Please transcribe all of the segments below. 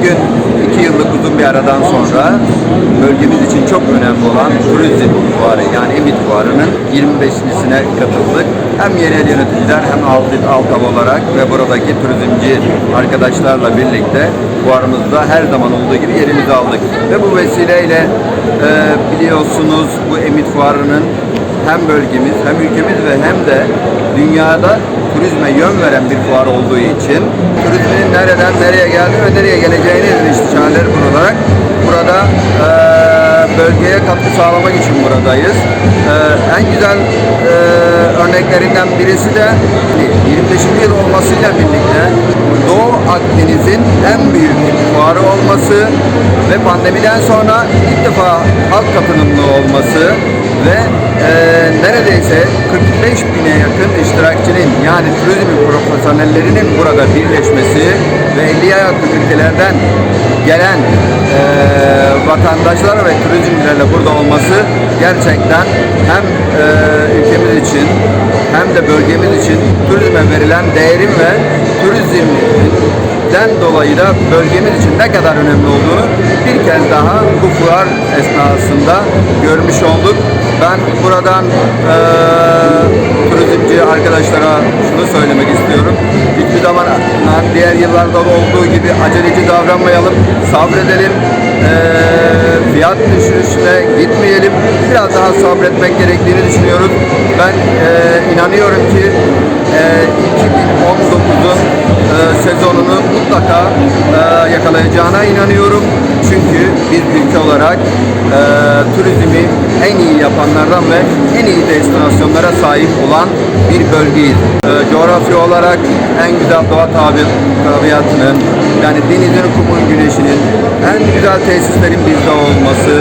bugün iki yıllık uzun bir aradan sonra bölgemiz için çok önemli olan turizm fuarı yani Emit Fuarı'nın 25.sine katıldık. Hem yerel yöneticiler hem alt, alt olarak ve buradaki turizmci arkadaşlarla birlikte fuarımızda her zaman olduğu gibi yerimizi aldık. Ve bu vesileyle e, biliyorsunuz bu Emit Fuarı'nın hem bölgemiz hem ülkemiz ve hem de dünyada turizme yön veren bir fuar olduğu için turizmin nereden nereye geldi ve nereye geleceğini istişareleri kurularak burada eee, bölgeye katkı sağlamak için buradayız. Eee, en güzel eee, örneklerinden birisi de 25. yıl olmasıyla birlikte Doğu Akdeniz'in en büyük fuarı olması ve pandemiden sonra ilk defa halk katılımlı olması ve e, neredeyse 45 bine yakın iştirakçının yani turizm profesyonellerinin burada birleşmesi ve 50'ye yakın ülkelerden gelen e, vatandaşlar ve turizmcilerle burada olması gerçekten hem e, ülkemiz için hem de bölgemiz için turizme verilen değerin ve turizmden dolayı da bölgemiz için ne kadar önemli olduğunu bir kez daha bu fuar esnasında görmüş olduk. Ben buradan eee turizmci arkadaşlara şunu söylemek istiyorum. Hiçbir zaman diğer yıllarda olduğu gibi aceleci davranmayalım, sabredelim, eee, fiyat düşüşüne gitmeyelim. Biraz daha sabretmek gerektiğini düşünüyoruz. Ben eee, inanıyorum ki eee 2019'un eee, sezonunu mutlaka eee, yakalayacağına inanıyorum. Çünkü biz ülke olarak eee, turizmi en iyi yapanlardan ve en iyi destinasyonlara sahip olan bir bölgeyiz. Eee, coğrafya olarak en güzel doğa tabi, tabiatının, yani denizin, kumun, güneşinin, en güzel tesislerin bizde olması,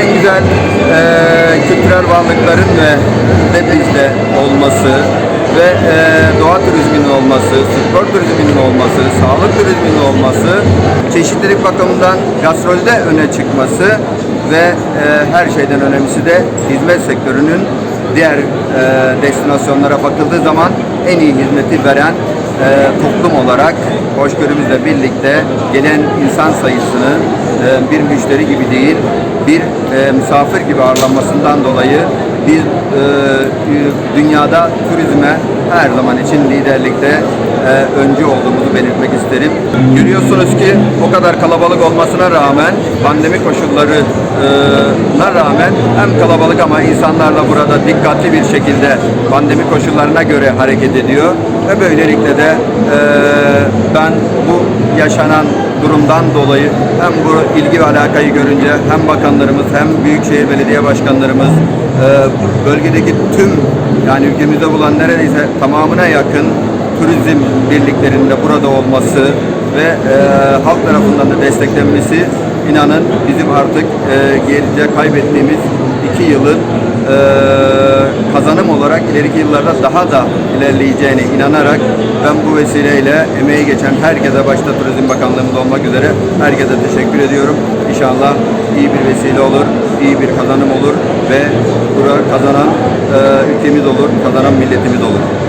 en güzel eee, kültürel varlıkların ve de bizde olması ve eee, doğa turizminin olması, spor turizminin olması, sağlık turizminin olması, çeşitlilik bakımından gastrolde öne çıkması ve eee, her şeyden önemlisi de hizmet sektörünün diğer eee, destinasyonlara bakıldığı zaman en iyi hizmeti veren eee, toplum olarak hoşgörümüzle birlikte gelen insan sayısını eee, bir müşteri gibi değil, bir eee, misafir gibi ağırlanmasından dolayı biz eee, dünyada turizme her zaman için liderlikte eee, öncü olduğumuzu belirtmek isterim. Görüyorsunuz ki o kadar kalabalık olmasına rağmen pandemi koşullarına rağmen hem kalabalık ama insanlar da burada dikkatli bir şekilde pandemi koşullarına göre hareket ediyor ve böylelikle de eee, ben bu yaşanan durumdan dolayı hem bu ilgi ve alakayı görünce hem bakanlarımız hem büyükşehir belediye başkanlarımız eee, bölgedeki tüm yani ülkemizde bulunan neredeyse tamamına yakın turizm birliklerinde burada olması ve eee, halk tarafından da desteklenmesi inanın bizim artık eee geride kaybettiğimiz iki yılın eee, kazanım olarak ileriki yıllarda daha da ilerleyeceğine inanarak ben bu vesileyle emeği geçen herkese başta Turizm Bakanlığımız olmak üzere herkese teşekkür ediyorum. İnşallah iyi bir vesile olur, iyi bir kazanım olur ve burada kazanan eee, ülkemiz olur, kazanan milletimiz olur.